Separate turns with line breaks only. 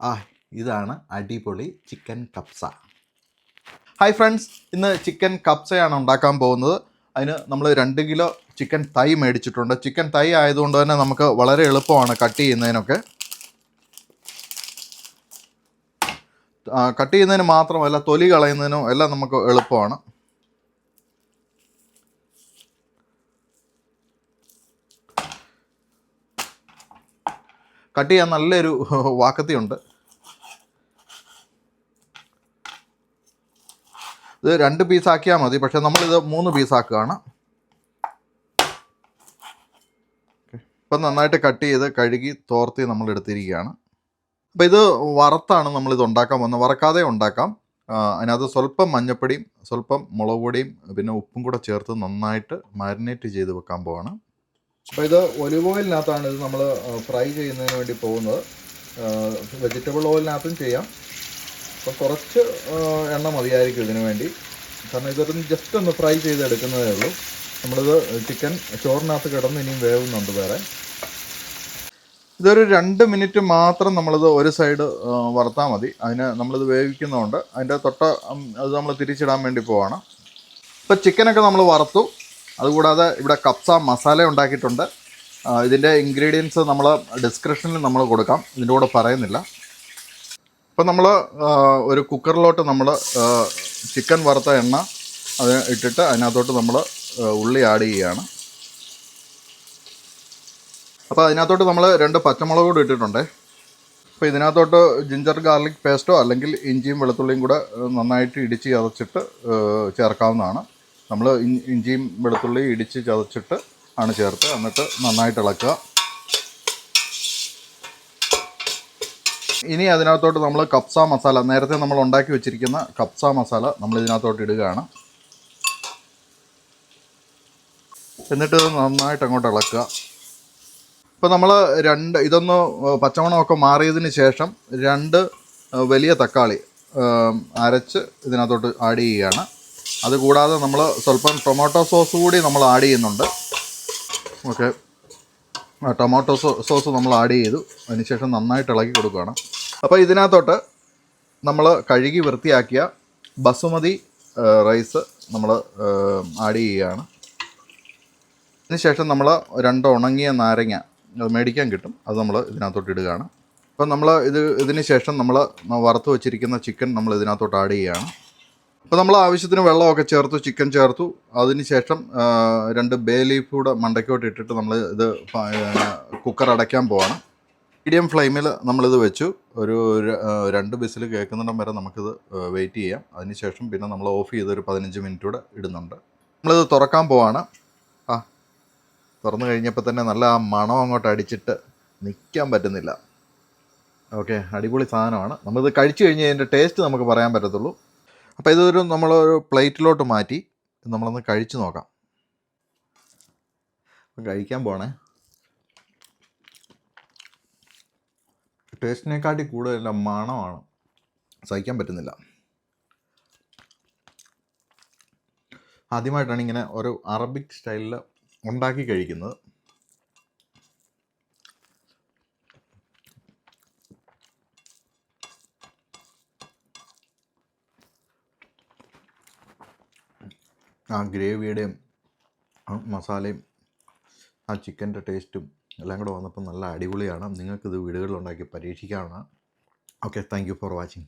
ആ ഇതാണ് അടിപൊളി ചിക്കൻ കപ്സ. ഹായ് ഫ്രണ്ട്സ് ഇന്ന് ചിക്കൻ കപ്സയാണ് ഉണ്ടാക്കാൻ പോകുന്നത്. അതിന് നമ്മൾ രണ്ട് കിലോ ചിക്കൻ തൈ മേടിച്ചിട്ടുണ്ട്. ചിക്കൻ തൈ ആയതുകൊണ്ട് തന്നെ നമുക്ക് വളരെ എളുപ്പമാണ് കട്ട് ചെയ്യുന്നതിനൊക്കെ. കട്ട് ചെയ്യുന്നതിന് മാത്രമല്ല തൊലി കളയുന്നതിനും എല്ലാം നമുക്ക് എളുപ്പമാണ്. കട്ട് ചെയ്യാൻ നല്ലൊരു വാക്കത്തിയുണ്ട്. ഇത് രണ്ട് പീസാക്കിയാൽ മതി പക്ഷേ നമ്മളിത് മൂന്ന് പീസാക്കുകയാണ് ഇപ്പം നന്നായിട്ട് കട്ട് ചെയ്ത് കഴുകി തോർത്തി നമ്മൾ എടുത്തിരിക്കുകയാണ്. അപ്പോൾ ഇത് വറുത്താണ് നമ്മളിത് ഉണ്ടാക്കാൻ വന്നത്. വറക്കാതെ ഉണ്ടാക്കാം. അതിനകത്ത് സ്വല്പം മഞ്ഞപ്പൊടിയും സ്വല്പം മുളക് പൊടിയും പിന്നെ ഉപ്പും കൂടെ ചേർത്ത് നന്നായിട്ട് മാരിനേറ്റ് ചെയ്ത് വെക്കാൻ പോവാണ്. അപ്പോൾ ഇത് ഒലിവ് ഓയിലിനകത്താണ് ഇത് നമ്മൾ ഫ്രൈ ചെയ്യുന്നതിന് വേണ്ടി പോകുന്നത്. വെജിറ്റബിൾ ഓയിലിനകത്തും ചെയ്യാം. അപ്പോൾ കുറച്ച് എണ്ണ മതിയായിരിക്കും ഇതിനു വേണ്ടി. കാരണം ഇതൊരു ജസ്റ്റ് ഒന്ന് ഫ്രൈ ചെയ്തെടുക്കുന്നതേ ഉള്ളൂ. നമ്മളിത് ചിക്കൻ ചോറിനകത്ത് കിടന്ന് ഇനിയും വേവുന്നുണ്ട് വേറെ. ഇതൊരു രണ്ട് മിനിറ്റ് മാത്രം നമ്മളിത് ഒരു സൈഡ് വറുത്താൽ മതി. അതിന് നമ്മളിത് വേവിക്കുന്നതുകൊണ്ട് അതിന്റെ തൊട്ട അത് നമ്മൾ തിരിച്ചിടാൻ വേണ്ടി പോവാണ്. ഇപ്പോൾ ചിക്കനൊക്കെ നമ്മൾ വറുത്തു. അതുകൂടാതെ ഇവിടെ കപ്സ മസാല ഉണ്ടാക്കിയിട്ടുണ്ട്. ഇതിന്റെ ഇൻഗ്രീഡിയൻസ് നമ്മൾ ഡിസ്ക്രിപ്ഷനിൽ നമ്മൾ കൊടുക്കാം. ഇതിന്റെ കൂടെ പറയുന്നില്ല. ഇപ്പം നമ്മൾ ഒരു കുക്കറിലോട്ട് നമ്മൾ ചിക്കൻ വറുത്ത എണ്ണ അത് ഇട്ടിട്ട് അതിനകത്തോട്ട് നമ്മൾ ഉള്ളി ആഡ് ചെയ്യുകയാണ് അപ്പോൾ അതിനകത്തോട്ട് നമ്മൾ രണ്ട് പച്ചമുളക് കൂടി ഇട്ടിട്ടുണ്ട്. അപ്പോൾ ഇതിനകത്തോട്ട് ജിഞ്ചർ ഗാർലിക് പേസ്റ്റോ അല്ലെങ്കിൽ ഇഞ്ചിയും വെളുത്തുള്ളിയും കൂടെ നന്നായിട്ട് ഇടിച്ച് ചതച്ചിട്ട് ഏഹ്, ചേർക്കാവുന്നതാണ്. നമ്മൾ ഇഞ്ചിയും വെളുത്തുള്ളിയും ഇടിച്ച് ചതച്ചിട്ട് ആണ് ചേർത്ത്. എന്നിട്ട് നന്നായിട്ട് ഇളക്കുക. ഇനി അതിനകത്തോട്ട് നമ്മൾ കപ്സ മസാല നേരത്തെ നമ്മൾ ഉണ്ടാക്കി വെച്ചിരിക്കുന്ന കപ്സ മസാല നമ്മൾ ഇതിനകത്തോട്ട് ഇടുകയാണ്. എന്നിട്ട് നന്നായിട്ട് അങ്ങോട്ട് ഇളക്കുക. ഇപ്പോൾ നമ്മൾ രണ്ട് ഇതൊന്ന് പച്ചമണമൊക്കെ മാറിയതിന് ശേഷം രണ്ട് വലിയ തക്കാളി അരച്ച് ഇതിനകത്തോട്ട് ആഡ് ചെയ്യുകയാണ്. അതുകൂടാതെ നമ്മൾ സ്വല്പം ടൊമാറ്റോ സോസ് കൂടി നമ്മൾ ആഡ് ചെയ്യുന്നുണ്ട്. ഓക്കെ ടൊമാറ്റോ സോസ് നമ്മൾ ആഡ് ചെയ്തു. അതിനുശേഷം നന്നായിട്ട് ഇളക്കി കൊടുക്കുകയാണ്. അപ്പോൾ ഇതിനകത്തോട്ട് നമ്മൾ കഴുകി വൃത്തിയാക്കിയ ബസുമതി റൈസ് നമ്മൾ ആഡ് ചെയ്യുകയാണ്. അതിനുശേഷം നമ്മൾ രണ്ട് ഉണങ്ങിയ നാരങ്ങ അത് മേടിക്കാൻ കിട്ടും. അത് നമ്മൾ ഇതിനകത്തോട്ട് ഇടുകയാണ്. അപ്പോൾ നമ്മൾ ഇത് ഇതിന് ശേഷം നമ്മൾ വറുത്ത് വെച്ചിരിക്കുന്ന ചിക്കൻ നമ്മൾ ഇതിനകത്തോട്ട് ആഡ് ചെയ്യുകയാണ്. അപ്പോൾ നമ്മൾ ആവശ്യത്തിന് വെള്ളമൊക്കെ ചേർത്തു ചിക്കൻ ചേർത്തു. അതിനുശേഷം രണ്ട് ബേ ലീഫ് കൂടെ മണ്ടയ്ക്കോട്ട് ഇട്ടിട്ട് നമ്മൾ ഇത് കുക്കർ അടയ്ക്കാൻ പോവാണ്. മീഡിയം ഫ്ലെയിമിൽ നമ്മളിത് വെച്ചു. ഒരു രണ്ട് ബിസിൽ കേൾക്കുന്നിടം വരെ നമുക്കിത് വെയിറ്റ് ചെയ്യാം. അതിനുശേഷം പിന്നെ നമ്മൾ ഓഫ് ചെയ്ത് ഒരു പതിനഞ്ച് മിനിറ്റ് കൂടെ ഇടുന്നുണ്ട്. നമ്മളിത് തുറക്കാൻ പോവാണ്. ആ തുറന്നു കഴിഞ്ഞപ്പോൾ തന്നെ നല്ല ആ മണം അങ്ങോട്ട് അടിച്ചിട്ട് നിൽക്കാൻ പറ്റുന്നില്ല. ഓക്കെ അടിപൊളി സാധനമാണ്. നമ്മളിത് കഴിച്ചു കഴിഞ്ഞ് അതിന്റെ ടേസ്റ്റ് നമുക്ക് പറയാൻ പറ്റത്തുള്ളൂ. അപ്പോൾ ഇതൊരു നമ്മളൊരു പ്ലേറ്റിലോട്ട് മാറ്റി നമ്മളൊന്ന് കഴിച്ചു നോക്കാം. കഴിക്കാൻ പോണേ. ടേസ്റ്റിനെക്കാട്ടി കൂടുതൽ മണമാണ്. സഹിക്കാൻ പറ്റുന്നില്ല. ആദ്യമായിട്ടാണ് ഇങ്ങനെ ഒരു അറബിക് സ്റ്റൈലിൽ ഉണ്ടാക്കി കഴിക്കുന്നത്. ആ ഗ്രേവിയുടെയും ആ മസാലയും ആ ചിക്കന്റെ ടേസ്റ്റും എല്ലാം കൂടെ വന്നപ്പോൾ നല്ല അടിപൊളിയാണ്. നിങ്ങൾക്കിത് വീടുകളിൽ ഉണ്ടാക്കി പരീക്ഷിക്കാവുന്ന okay thank you for watching.